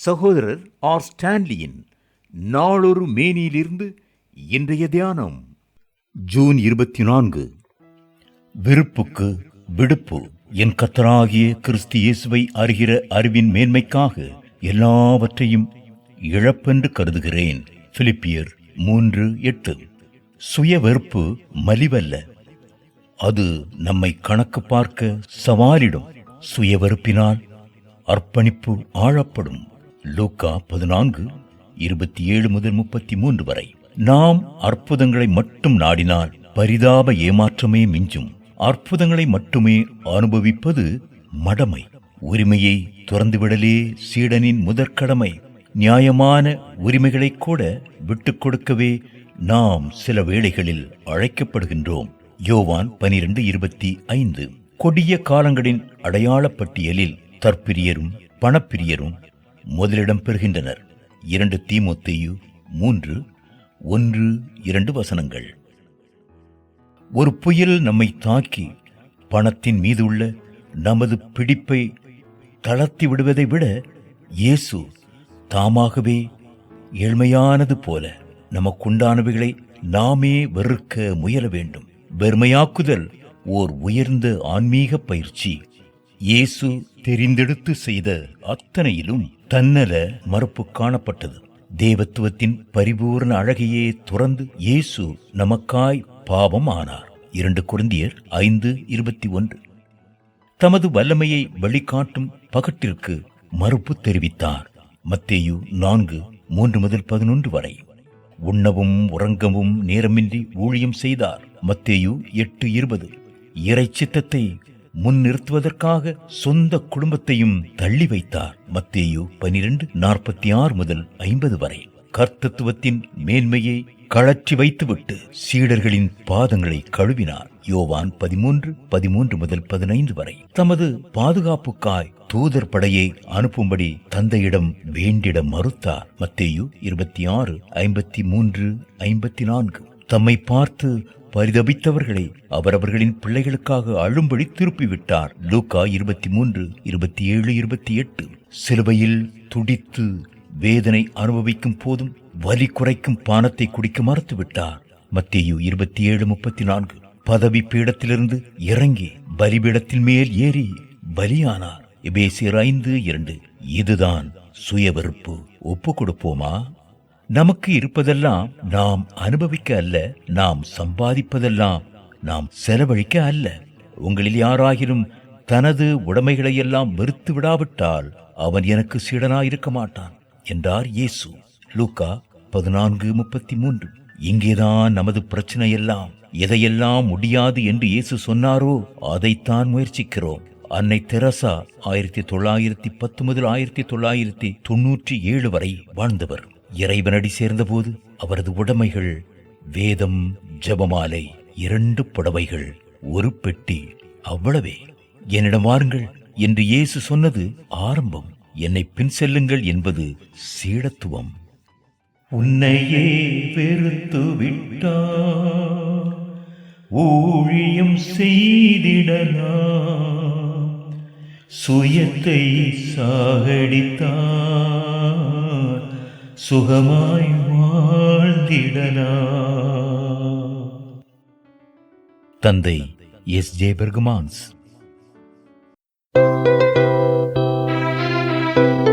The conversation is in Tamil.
சகோதரர் ஆர். ஸ்டான்லியின் நாளொரு மேனியிலிருந்து இன்றைய தியானம். ஜூன் இருபத்தி நான்கு விருப்புக்கு விடுப்பு. என் கத்தராகிய கிறிஸ்து இயேசுவை அறிகிற அறிவின் மேன்மைக்காக எல்லாவற்றையும் இழப்பென்று கருதுகிறேன். பிலிப்பியர் மூன்று எட்டு. சுய வெறுப்பு மலிவல்ல. அது நம்மை கணக்கு பார்க்க சவாலிடும். சுய வெறுப்பினால் அர்ப்பணிப்பு ஆழப்படும். லூக்கா பதினான்கு இருபத்தி ஏழு முதல் முப்பத்தி மூன்று வரை. நாம் அற்புதங்களை மட்டும் நாடினால் பரிதாப ஏமாற்றமே மிஞ்சும். அற்புதங்களை மட்டுமே அனுபவிப்பது மடமை. உரிமையை துறந்துவிடலே சீடனின் முதற்கடமை. நியாயமான உரிமைகளை கூட விட்டுக் கொடுக்கவே நாம் சில வேளைகளில் அழைக்கப்படுகின்றோம். யோவான் பனிரெண்டு இருபத்தி ஐந்து கொடிய காலங்களின் அடையாளப் பட்டியலில் தற்பிரியரும் பணப்பிரியரும் முதலிடம் பெறுகின்றனர். இரண்டு தீமோத்தேயு மூன்று ஒன்று இரண்டு வசனங்கள். ஒரு புயல் நம்மை தாக்கி பணத்தின் மீது உள்ள நமது பிடிப்பை தளர்த்தி விடுவதை விட இயேசு தாமாகவே ஏழ்மையானது போல நமக்குண்டானவைகளை நாமே வெறுக்க முயல வேண்டும். வெறுமையாக்குதல் ஓர் உயர்ந்த ஆன்மீக பயிற்சி. இயேசு தெரிந்தெடுத்து செய்த அத்தனையிலும் தன்னல மறுப்பு காணப்பட்டது. தேவத்துவத்தின் பரிபூர்ண அழகையே துறந்து இயேசு நமக்காய் பாவம் ஆனார் இரண்டு குருந்தியர் ஐந்து இருபத்தி ஒன்று. தமது வல்லமையை வழிகாட்டும் பகட்டிற்கு மறுப்பு தெரிவித்தார். மத்தேயு நான்கு மூன்று முதல் பதினொன்று வரை. உண்ணவும் உறங்கவும் நேரமின்றி ஊழியம் செய்தார். மத்தேயு எட்டு இருபது. இறை சித்தத்தை முன்னிறுத்துவதற்காக சொந்த குடும்பத்தையும் தள்ளி வைத்தார். மத்தேயு பனிரெண்டு நாற்பத்தி ஆறு முதல் ஐம்பது வரை கர்த்தத்துவத்தின் மேன்மையை கழற்றி வைத்துவிட்டு சீடர்களின் பாதங்களை கழுவினார். யோவான் பதிமூன்று பதிமூன்று முதல் பதினைந்து வரை தமது பாதுகாப்புக்காய் தூதர் படையை அனுப்பும்படி தந்தையிடம் வேண்டிட மறுத்தார். மத்தேயு இருபத்தி ஆறு ஐம்பத்தி மூன்று ஐம்பத்தி நான்கு தம்மை பார்த்து பரிதபித்தவர்களை அவரவர்களின் பிள்ளைகளுக்காக அழும்படி திருப்பிவிட்டார். லூக்கா இருபத்தி மூன்று இருபத்தி ஏழு இருபத்தி எட்டு சிலுவையில் துடித்து வேதனை அனுபவிக்கும் போதும் வலி குறைக்கும் பானத்தை குடிக்க மறுத்துவிட்டார். மத்தியு இருபத்தி ஏழு முப்பத்தி நான்கு பதவி பீடத்திலிருந்து இறங்கி பலிபீடத்தின் மேல் ஏறி பலியானார். எபேசியர் ஐந்து இரண்டு. இதுதான் சுய வெறுப்பு ஒப்பு கொடுப்போமா நமக்கு இருப்பதெல்லாம் நாம் அனுபவிக்க அல்ல நாம் சம்பாதிப்பதெல்லாம் நாம் செலவழிக்க அல்ல. உங்களில் யாராகிலும் தனது உடைமைகளை எல்லாம் வெறுத்து விடாவிட்டால் அவன் எனக்கு சீடனாயிருக்க மாட்டான் என்றார் இயேசு. லூக்கா பதினான்கு முப்பத்தி மூன்று. இங்கேதான் நமது பிரச்சனை எல்லாம் எதையெல்லாம் முடியாது என்று இயேசு சொன்னாரோ அதைத்தான் முயற்சிக்கிறோம். அன்னை தெரசா ஆயிரத்தி தொள்ளாயிரத்தி பத்து முதல் ஆயிரத்தி தொள்ளாயிரத்தி தொன்னூற்றி ஏழு வரை வாழ்ந்தவர். இறைவனடி சேர்ந்தபோது அவரது உடைமைகள் வேதம் ஜபமாலை இரண்டு புடவைகள் ஒரு பெட்டி அவ்வளவே. என்னிடம் வாருங்கள் என்று இயேசு சொன்னது ஆரம்பம். என்னை பின் செல்லுங்கள் என்பது சீடத்துவம். உன்னையே வெறுத்து விட்டார் ஊழியம் செய்திடலாம் சுயத்தை சாகடித்தார். சுகமாய் வாழ்ந்திடலாம் தந்தை எஸ். ஜே. பெர்குமான்ஸ். thank you